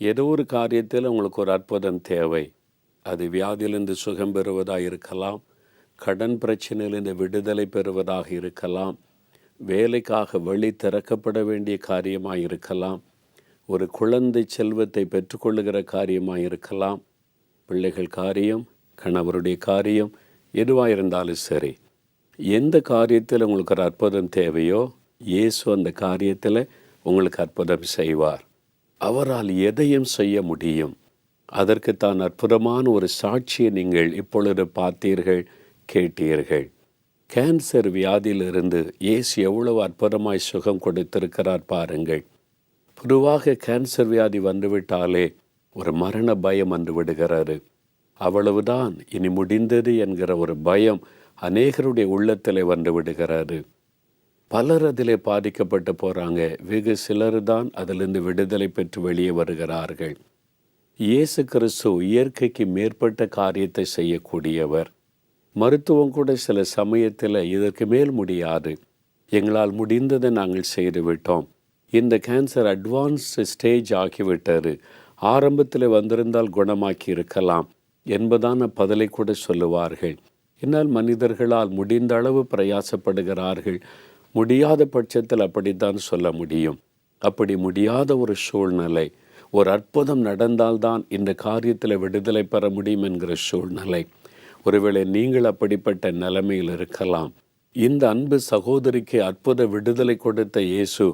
ஏதோ ஒரு காரியத்தில் உங்களுக்கு ஒரு அற்புதம் தேவை. அது வியாதியிலிருந்து சுகம் பெறுவதாக இருக்கலாம். கடன் பிரச்சனையிலிருந்து விடுதலை பெறுவதாக இருக்கலாம். வேலைக்காக வழி திறக்கப்பட வேண்டிய காரியமாக இருக்கலாம். ஒரு குழந்தை செல்வத்தை பெற்றுக்கொள்ளுகிற காரியமாக இருக்கலாம். பிள்ளைகள் காரியம் கணவருடைய காரியம் எதுவாக இருந்தாலும் சரி. எந்த காரியத்தில் உங்களுக்கு ஒரு அற்புதம் தேவையோ இயேசு அந்த காரியத்தில் உங்களுக்கு அற்புதம் செய்வார். அவரால் எதையும் செய்ய முடியும். அதற்கு தான் அற்புதமான ஒரு சாட்சியை நீங்கள் இப்பொழுது பார்த்தீர்கள் கேட்டீர்கள். கேன்சர் வியாதியிலிருந்து இயேசு எவ்வளவு அற்புதமாய் சுகம் கொடுத்திருக்கிறார் பாருங்கள். பொதுவாக கேன்சர் வியாதி வந்துவிட்டாலே ஒரு மரண பயம் வந்து விடுகிறாரு அவ்வளவுதான் இனி முடிந்தது என்கிற ஒரு பயம் அநேகருடைய உள்ளத்தில் வந்து விடுகிறாரு பலர் அதிலே பாதிக்கப்பட்டு போகிறாங்க வெகு சிலர் தான் அதிலிருந்து விடுதலை பெற்று வெளியே வருகிறார்கள். இயேசு கிறிஸ்து இயற்கைக்கு மேற்பட்ட காரியத்தை செய்யக்கூடியவர். மருத்துவம் கூட சில சமயத்தில் இதற்கு மேல் முடியாது. எங்களால் முடிந்ததை நாங்கள் செய்துவிட்டோம். இந்த கேன்சர் அட்வான்ஸ்டு ஸ்டேஜ் ஆகிவிட்டது. ஆரம்பத்தில் வந்திருந்தால் குணமாக்கி இருக்கலாம் என்பதான பதிலை கூட சொல்லுவார்கள். என்னால் மனிதர்களால் முடிந்த அளவு பிரயாசப்படுகிறார்கள். முடியாத பட்சத்தில் அப்படித்தான் சொல்ல முடியும். அப்படி முடியாத ஒரு சூழ்நிலை ஒரு அற்புதம் நடந்தால்தான் இந்த காரியத்தில் விடுதலை பெற முடியும் என்கிற சூழ்நிலை. ஒருவேளை நீங்கள் அப்படிப்பட்ட நிலைமையில் இருக்கலாம். இந்த அன்பு சகோதரிக்கு அற்புத விடுதலை கொடுத்த இயேசு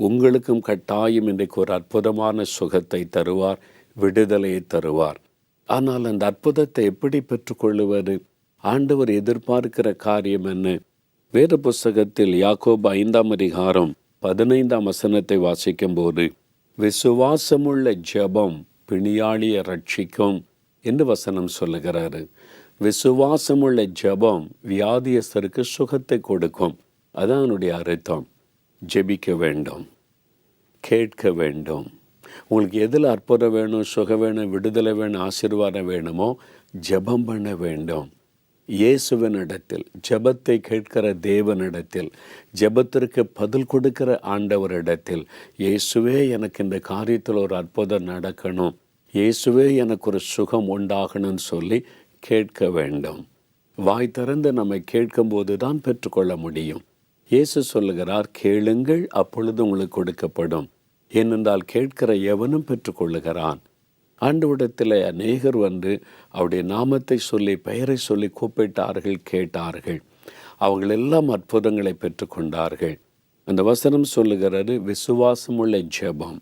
உங்களுக்கும் கட்டாயம் இன்றைக்கு ஒரு அற்புதமான சுகத்தை தருவார் விடுதலையை தருவார். ஆனால் அந்த அற்புதத்தை எப்படி பெற்றுக்கொள்ளுவது? ஆண்டவர் எதிர்பார்க்கிற காரியம் என்ன? வேத புஸ்தகத்தில் யாக்கோப் ஐந்தாம் அதிகாரம் பதினைந்தாம் வசனத்தை வாசிக்கும் போது விசுவாசமுள்ள ஜெபம் பிணியாளிய ரட்சிக்கும் என்று வசனம் சொல்லுகிறாரு. விசுவாசமுள்ள ஜபம் வியாதியஸ்தருக்கு சுகத்தை கொடுக்கும். அதான் அதனுடைய அர்த்தம். ஜெபிக்க வேண்டும். கேட்க வேண்டும். உங்களுக்கு எதில் அற்புதம் வேணும் சுகம் வேணும் விடுதலை வேணும் ஆசீர்வாதம் வேணுமோ ஜெபம் பண்ண வேண்டும். இயேசுவனிடத்தில் ஜெபத்தை கேட்கிற தேவனிடத்தில் ஜெபத்திற்கு பதில் கொடுக்கிற ஆண்டவரிடத்தில் இயேசுவே எனக்கு இந்த காரியத்தில் ஒரு அற்புதம் நடக்கணும். இயேசுவே எனக்கு ஒரு சுகம் உண்டாகணும்னு சொல்லி கேட்க வேண்டும். வாய் திறந்து நம்மை கேட்கும்போது தான் பெற்றுக்கொள்ள முடியும். இயேசு சொல்லுகிறார் கேளுங்கள் அப்பொழுது உங்களுக்கு கொடுக்கப்படும். ஏனென்றால் கேட்கிற எவனும் பெற்றுக்கொள்ளுகிறான். ஆண்டவிடத்தில் அநேகர் வந்து அவருடைய நாமத்தை சொல்லி பெயரை சொல்லி கூப்பிட்டார்கள் கேட்டார்கள். அவங்களெல்லாம் அற்புதங்களை பெற்றுக்கொண்டார்கள். அந்த வசனம் சொல்லுகிறது விசுவாசமுள்ள ஜெபம்.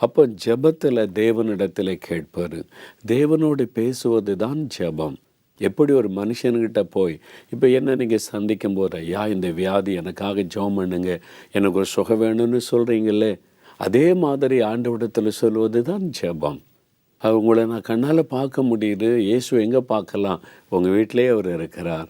அப்போ ஜெபத்தில் தேவனிடத்தில் கேட்பார் தேவனோடு பேசுவது தான் ஜெபம். எப்படி ஒரு மனுஷன்கிட்ட போய் இப்போ என்ன நீங்கள் சந்திக்கும் போது ஐயா இந்த வியாதி எனக்காக ஜெபம் பண்ணுங்க எனக்கு ஒரு சுகம் வேணும்னு சொல்கிறீங்களே அதே மாதிரி ஆண்டவிடத்தில் சொல்வது தான் ஜெபம். உங்களை நான் கண்ணால் பார்க்க முடியுது. இயேசு எங்கே பார்க்கலாம்? உங்கள் வீட்டிலே அவர் இருக்கிறார்.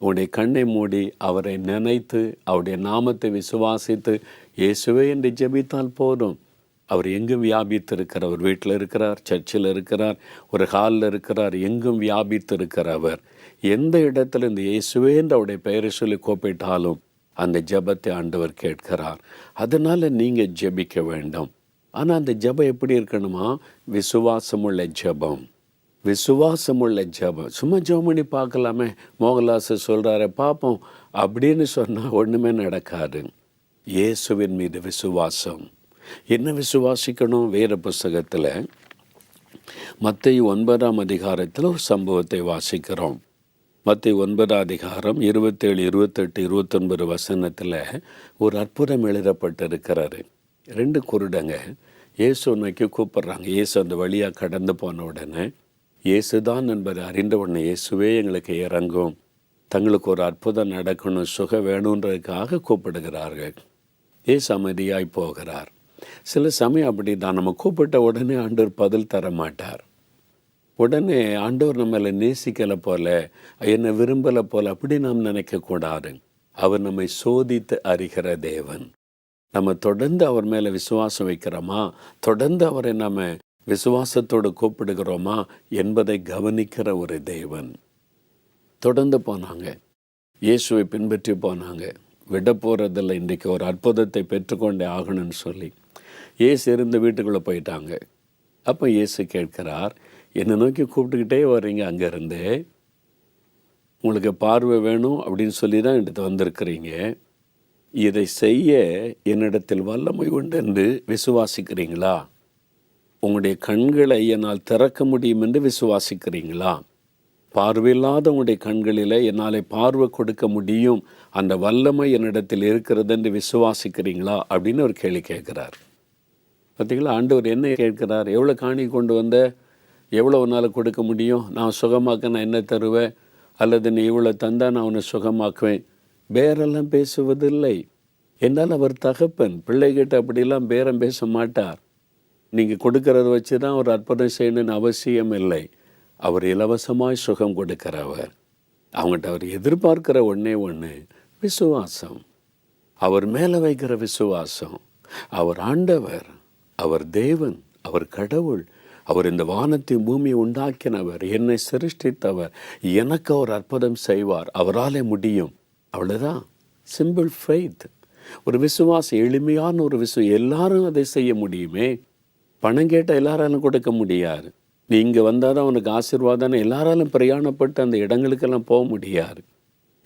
உங்களுடைய கண்ணை மூடி அவரை நினைத்து அவருடைய நாமத்தை விசுவாசித்து இயேசுவே என்று ஜெபித்தால் போதும். அவர் எங்கும் வியாபித்து அவர் வீட்டில் இருக்கிறார் சர்ச்சில் இருக்கிறார் ஒரு ஹாலில் இருக்கிறார் எங்கும் வியாபித்து இருக்கிறவர் எந்த இடத்துல இந்த இயேசுவே என்று அவருடைய பெயரை சொல்லி கூப்பிட்டாலும் அந்த ஜெபத்தை ஆண்டவர் கேட்கிறார். அதனால் நீங்கள் ஜெபிக்க வேண்டும். ஆனால் அந்த ஜெபம் எப்படி இருக்கணுமா? விசுவாசமுள்ள ஜெபம். விசுவாசமுள்ள ஜபம். சும்மா ஜபம் பண்ணி பார்க்கலாமே. மோகலாசு சொல்கிறாரு பார்ப்போம். அப்படின்னு சொன்னால் ஒன்றுமே நடக்காது. இயேசுவின் மீது விசுவாசம். என்ன விசுவாசிக்கணும்? வேறு புஸ்தகத்தில் மத்திய ஒன்பதாம் அதிகாரத்தில் ஒரு சம்பவத்தை வாசிக்கிறோம். மத்திய ஒன்பதாம் அதிகாரம் இருபத்தேழு இருபத்தெட்டு இருபத்தொன்பது வசனத்தில் ஒரு அற்புதம் எழுதப்பட்டிருக்கிறாரு ரெண்டு குருடங்க. இயேசு நோக்கி கூப்பிட்றாங்க. இயேசு அந்த வழியாக கடந்து போன உடனே இயேசு தான் என்பதை அறிந்த உடனே இயேசுவே எங்களுக்கு இறங்கும். தங்களுக்கு ஒரு அற்புதம் நடக்கணும் சுக வேணுன்றதுக்காக கூப்பிடுகிறார்கள். இயேசு அமைதியாய் போகிறார். சில சமயம் அப்படி தான் நம்ம கூப்பிட்ட உடனே ஆண்டவர் பதில் தர மாட்டார் உடனே ஆண்டவர் நம்மளை நேசிக்கலை போல என்னை விரும்பலை போல அப்படி நாம் நினைக்கக்கூடாது. அவர் நம்மை சோதித்து அறிகிற தேவன். நம்ம தொடர்ந்து அவர் மேலே விசுவாசம் வைக்கிறோமா? தொடர்ந்து அவரை நம்ம விசுவாசத்தோடு கூப்பிடுகிறோமா? என்பதை கவனிக்கிற ஒரு தேவன். தொடர்ந்து போனாங்க. இயேசுவை பின்பற்றி போனாங்க. விட போகிறதில்ல இன்றைக்கு ஒரு அற்புதத்தை பெற்றுக்கொண்டே ஆகணும்னு சொல்லி. இயேசு இருந்த வீட்டுக்குள்ளே போயிட்டாங்க. அப்போ இயேசு கேட்கிறார் என்னை நோக்கி கூப்பிட்டுக்கிட்டே வர்றீங்க அங்கேருந்து. உங்களுக்கு பார்வை வேணும் அப்படின்னு சொல்லி தான் எடுத்து வந்திருக்கிறீங்க. இதை செய்ய என்னிடத்தில் வல்லமை உண்டு என்று விசுவாசிக்கிறீங்களா? உங்களுடைய கண்களை என்னால் திறக்க முடியும் என்று விசுவாசிக்கிறீங்களா? பார்வையில்லாத உங்களுடைய கண்களில் என்னால் பார்வை கொடுக்க முடியும். அந்த வல்லமை என்னிடத்தில் இருக்கிறது என்று விசுவாசிக்கிறீங்களா? அப்படின்னு ஒரு கேள்வி கேட்குறார். பார்த்தீங்களா ஆண்டவர் என்ன கேட்கிறார்? எவ்வளோ காணி கொண்டு வந்த? எவ்வளோ உன்னால் கொடுக்க முடியும்? நான் சுகமாக்க நான் என்ன தருவேன்? அல்லது நீ இவ்வளோ தந்தால் நான் உன்னை சுகமாக்குவேன்? பேரெல்லாம் பேசுவதில்லை. என்னால் அவர் தகப்பன் பிள்ளைகிட்ட அப்படிலாம் பேரம் பேச மாட்டார். நீங்கள் கொடுக்கறத வச்சு தான் ஒரு அற்புதம் செய்யணும்னு அவசியம் இல்லை. அவர் இலவசமாய் சுகம் கொடுக்கிறவர். அவங்ககிட்ட அவர் எதிர்பார்க்கிற ஒன்றே ஒன்று விசுவாசம். அவர் மேலே வைக்கிற விசுவாசம். அவர் ஆண்டவர் அவர் தேவன் அவர் கடவுள். அவர் இந்த வானத்தை பூமியை உண்டாக்கினவர் என்னை சிருஷ்டித்தவர். எனக்கு அவர் அற்புதம் செய்வார். அவராலே முடியும். அவ்வளோதான் சிம்பிள் ஃபெய்த் ஒரு விசுவாசம் எளிமையான ஒரு விஷயம் எல்லாரும் அதை செய்ய முடியுமே? பணம் கேட்டால் எல்லாராலும் கொடுக்க முடியாது. நீ இங்கே வந்தால் தான் உனக்கு ஆசீர்வாதம் எல்லாராலும் பிரயாணப்பட்டு அந்த இடங்களுக்கெல்லாம் போக முடியாது.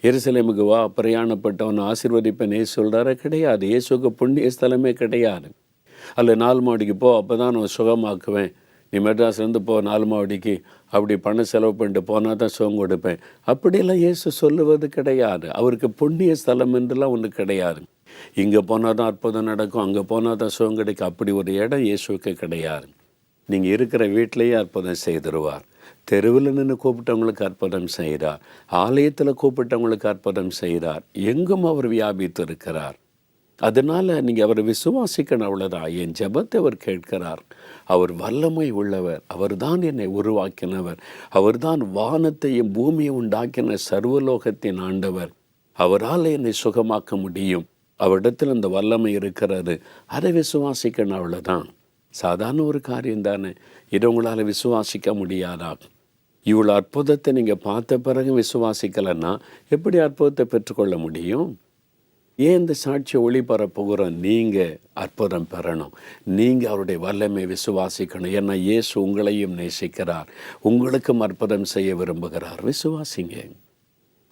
எருசலேமுக்கு வா பிரயாணப்பட்டவன் ஆசீர்வதிப்பேன் ஏசு சொல்கிறார கிடையாது. இயேசுக்கு புண்ணிய ஸ்தலமே கிடையாது. அல்ல நாலு மாடிக்கு போ அப்போ தான் நான் சுகமாக்குவேன். நீ மெட்ராஸ்லேருந்து போ நாலு மாவடிக்கு அப்படி பணம் செலவு பண்ணிட்டு போனால் தான் சுகம் கொடுப்பேன் அப்படியெல்லாம் இயேசு சொல்லுவது கிடையாது. அவருக்கு புண்ணிய ஸ்தலம் என்றுலாம் ஒன்று கிடையாது. இங்கே போனால் தான் அற்புதம் நடக்கும் அங்கே போனால் தான் சுகம் கிடைக்கும் அப்படி ஒரு இடம் இயேசுக்கு கிடையாது. நீங்கள் இருக்கிற வீட்டிலேயே அற்புதம் செய்திருவார். தெருவில் நின்று கூப்பிட்டவங்களுக்கு அற்புதம் செய்கிறார் ஆலயத்தில் கூப்பிட்டவங்களுக்கு அற்புதம் செய்கிறார் எங்கும் அவர் வியாபித்து இருக்கிறார் அதனால் நீங்கள் அவரை விசுவாசிக்கணும் அவ்வளோதான் என் ஜபத்தை அவர் கேட்கிறார். அவர் வல்லமை உள்ளவர். அவர்தான் என்னை உருவாக்கினவர். அவர்தான் வானத்தையும் பூமியை உண்டாக்கின சர்வலோகத்தின் ஆண்டவர். அவரால் என்னை சுகமாக்க முடியும். அவரிடத்தில் அந்த வல்லமை இருக்கிறது. அதை விசுவாசிக்கணும் அவ்வளோதான் சாதாரண ஒரு காரியம் தானே. இதை உங்களால் விசுவாசிக்க முடியாதா? இவ்வளோ அற்புதத்தை நீங்கள் பார்த்த பிறகு விசுவாசிக்கலைன்னா எப்படி அற்புதத்தை பெற்றுக்கொள்ள முடியும்? ஏன் இந்த சாட்சியை ஒளிபரப்புகிறோம் நீங்கள் அற்புதம் பெறணும்? நீங்கள் அவருடைய வல்லமை விசுவாசிக்கணும். ஏன்னா இயேசு உங்களையும் நேசிக்கிறார். உங்களுக்கும் அற்புதம் செய்ய விரும்புகிறார். விசுவாசிங்க.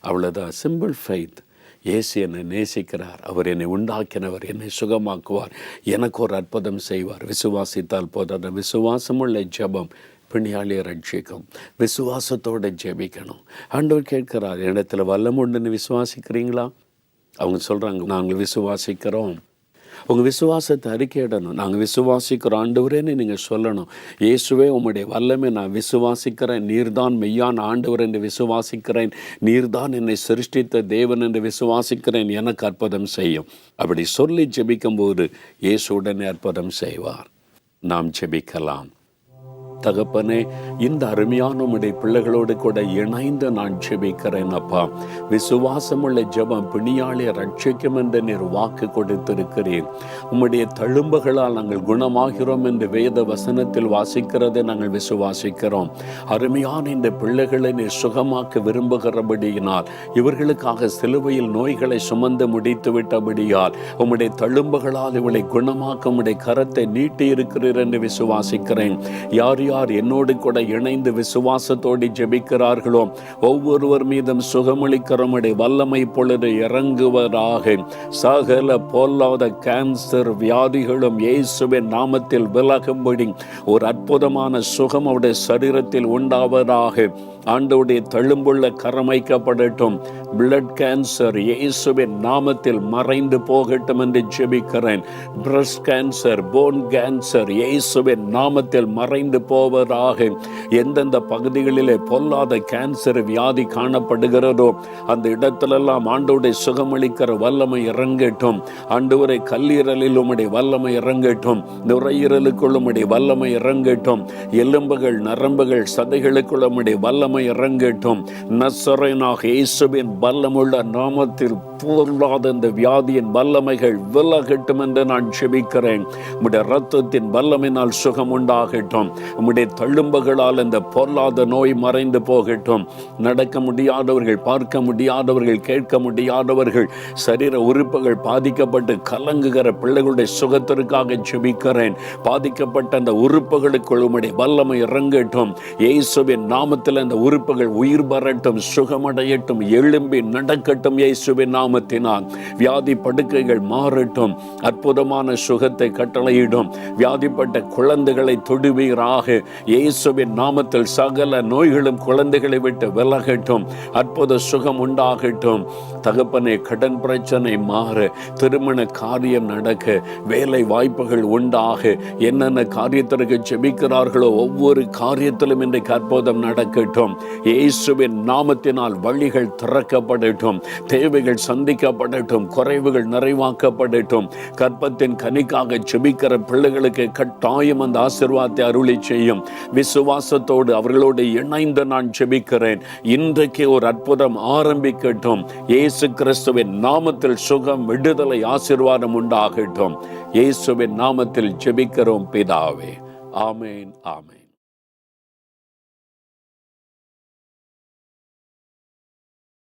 அவ்வளோதான் சிம்பிள் ஃபைத் இயேசு என்னை நேசிக்கிறார். அவர் என்னை உண்டாக்கினவர். என்னை சுகமாக்குவார். எனக்கு ஒரு அற்புதம் செய்வார். விசுவாசித்தால் போதாத விசுவாசமுள்ள ஜெபம் பிணியாளியை ரட்சிக்கும். விசுவாசத்தோடு ஜெபிக்கணும். ஆண்டவர் கேட்கிறார் இடத்துல வல்லம் உண்டுன்னு விசுவாசிக்கிறீங்களா? அவங்க சொல்கிறாங்க நாங்கள் விசுவாசிக்கிறோம். உங்கள் விசுவாசத்தை அறிக்கையிடணும். நாங்கள் விசுவாசிக்கிறோம் ஆண்டவரேன்னு நீங்கள் சொல்லணும். இயேசுவே உம்முடைய வல்லமை நான் விசுவாசிக்கிறேன். நீர்தான் மெய்யான ஆண்டவர் என்று விசுவாசிக்கிறேன். நீர்தான் என்னை சிருஷ்டித்த தேவன் என்று விசுவாசிக்கிறேன். எனக்கு அற்புதம் செய்யும். அப்படி சொல்லி ஜெபிக்கும்போது இயேசு உடனே அற்புதம் செய்வார். நாம் ஜெபிக்கலாம். தகப்பனே இந்த அருமையான உம்முடைய பிள்ளைகளோடு கூட இணைந்து நான் ஜெபிக்கிறேன் அப்பா. விசுவாசமுள்ள ஜெபம் பிணியாளிய ரட்சிக்கும் என்று நீர் வாக்கு கொடுத்திருக்கிறேன் உம்முடைய தழும்புகளால் நாங்கள் குணமாகிறோம் என்று வேத வசனத்தில் வாசிக்கிறதை நாங்கள் விசுவாசிக்கிறோம். அருமையான இந்த பிள்ளைகளை நீர் சுகமாக்க விரும்புகிறபடியினால் இவர்களுக்காக சிலுவையில் நோய்களை சுமந்து முடித்து விட்டபடியால் உம்முடைய தழும்புகளால் இவளை குணமாக்க உம்முடைய கரத்தை நீட்டி இருக்கிறீர் என்று விசுவாசிக்கிறேன். யார் யார் என்னோடு கூட இணைந்து விசுவாசத்தோடு ஜெபிக்கிறார்களோ ஒவ்வொருவர் மீதும் சுகமளிக்கிறமுடைய வல்லமை பொழுது இறங்குவதாக. சகல பொல்லாத கேன்சர் வியாதிகளும் இயேசுவின் நாமத்தில் விலகும்படி ஒரு அற்புதமான சுகம் அவருடைய சரீரத்தில் உண்டாவதாக. ஆண்டவுடைய தழும்புள்ள கரமைக்கப்படட்டும். பிளட் கேன்சர் இயேசுவின் நாமத்தில் மறைந்து போகட்டும் என்று ஜெபிக்கிறேன். பிரஸ்ட் கேன்சர் போன் கேன்சர் இயேசுவின் நாமத்தில் மறைந்து போ போவதாக எந்தெந்த பகுதிகளிலே பொல்லாத கேன்சர் வியாதி காணப்படுகிறதோ அந்த இடத்திலெல்லாம் ஆண்டோடைய சுகமளிக்கிற வல்லமை இறங்கட்டும். ஆண்டவரை கல்லீரலில் உம்முடைய வல்லமை இறங்கட்டும். நுரையீரலுக்குள் உம்முடைய வல்லமை இறங்கட்டும். எலும்புகள் நரம்புகள் சதைகளுக்குள் உம்முடைய வல்லமை இறங்கட்டும். நசரனாக இயேசுவின் வல்லமுள்ள நாமத்தில் பொருளாத இந்த வியாதியின் வல்லமைகள் விலகட்டும் என்று நான் செபிக்கிறேன். உம்முடைய ரத்தத்தின் வல்லமையினால் சுகம் உண்டாகட்டும். உம்முடைய தழும்புகளால் இந்த பொருளாத நோய் மறைந்து போகட்டும். நடக்க முடியாதவர்கள் பார்க்க முடியாதவர்கள் கேட்க முடியாதவர்கள் சரீர உறுப்புகள் பாதிக்கப்பட்டு கலங்குகிற பிள்ளைகளுடைய சுகத்திற்காக செபிக்கிறேன். பாதிக்கப்பட்ட அந்த உறுப்புகளுக்குள் உம்முடைய வல்லமை இறங்கட்டும். இயேசுவின் நாமத்தில் அந்த உறுப்புகள் உயிர் வரட்டும் சுகமடையட்டும் எழும்பி நடக்கட்டும் இயேசுவின் நாமத்தினால் வியாதி படுக்கைகள் மாறட்டும் அற்புதமான சுகத்தை கட்டளையிடும். வியாதிப்பட்ட குழந்தைகளை தொடுவீராக. இயேசுவின் நாமத்தில் சகல நோய்களும் குழந்தைகளை விட்டு விலகட்டும். அற்புத சுகம் உண்டாகட்டும். தகப்பனே கடன் பிரச்சனை மாற. திருமண காரியம் நடக்க வேலை வாய்ப்புகள் உண்டாக. என்னென்ன காரியத்திற்கு செபிக்கிறார்களோ ஒவ்வொரு காரியத்திலும் இன்றைக்கு அற்புதம் நடக்கட்டும். இயேசுவின் நாமத்தினால் வழிகள் திறக்கப்படட்டும். தேவைகள் சந்திக்கப்படட்டும் குறைவுகள் நிறைவாக்கப்படட்டும். கற்பத்தின் கனிக்காக செபிக்கிற பிள்ளைகளுக்கு கட்டாயம் அந்த ஆசிர்வாதத்தை அருளி செய்யும். விசுவாசத்தோடு அவர்களோடு இணைந்து நான் செபிக்கிறேன். இன்றைக்கு ஒரு அற்புதம் ஆரம்பிக்கட்டும். இயேசு கிறிஸ்துவின் நாமத்தில் சுகம் விடுதலை ஆசிர்வாதம் உண்டாகட்டும். இயேசுவின் நாமத்தில் ஜெபிக்கிறோம் பிதாவே. ஆமேன் ஆமேன்.